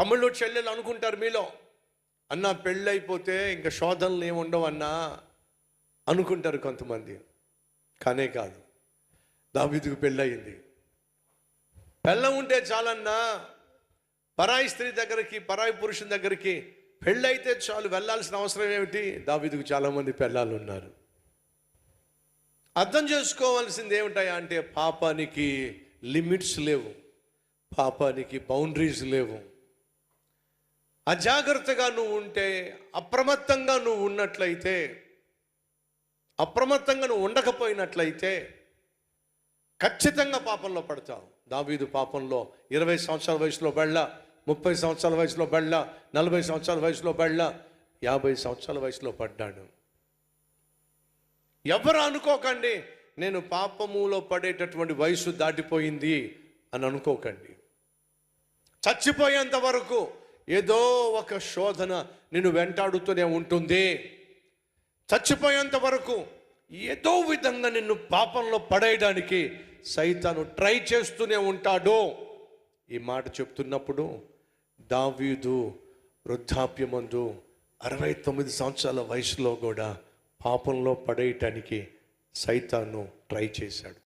తమ్ముళ్ళు చెల్లెలు అనుకుంటారు మీలో. అన్న పెళ్ళైపోతే ఇంకా శోధనలు ఏమి ఉండవు అన్నా అనుకుంటారు కొంతమంది. కానే కాదు. దావిదుకు పెళ్ళయింది. పెళ్ళం ఉంటే చాలన్నా పరాయి స్త్రీ దగ్గరికి పరాయి పురుషుని దగ్గరికి పెళ్ళైతే చాలు వెళ్ళాల్సిన అవసరం ఏమిటి? దావిదుకు చాలామంది పెళ్ళాలు ఉన్నారు అర్థం చేసుకోవాల్సింది ఏమిటాయా అంటే పాపానికి లిమిట్స్ లేవు. పాపానికి బౌండరీస్ లేవు. అజాగ్రత్తగా నువ్వు ఉంటే అప్రమత్తంగా నువ్వు ఉన్నట్లయితే అప్రమత్తంగా నువ్వు ఉండకపోయినట్లయితే ఖచ్చితంగా పాపంలో పడతావు. దావీదు పాపంలో ఇరవై సంవత్సరాల వయసులో బళ్ళ ముప్పై సంవత్సరాల వయసులో బళ్ళ నలభై సంవత్సరాల వయసులో బళ్ళ యాభై సంవత్సరాల వయసులో పడ్డాడు. ఎవరు అనుకోకండి నేను పాపములో పడేటటువంటి వయసు దాటిపోయింది అని అనుకోకండి. చచ్చిపోయేంత వరకు ఏదో ఒక శోధన నిన్ను వెంటాడుతూనే ఉంటుంది. చచ్చిపోయేంత వరకు ఏదో విధంగా నిన్ను పాపంలో పడేయడానికి సైతాను ట్రై చేస్తూనే ఉంటాడు. ఈ మాట చెప్తున్నప్పుడు దావీదు వృద్ధాప్యమందు అరవై తొమ్మిది సంవత్సరాల వయసులో కూడా పాపంలో పడేయటానికి సైతాను ట్రై చేశాడు.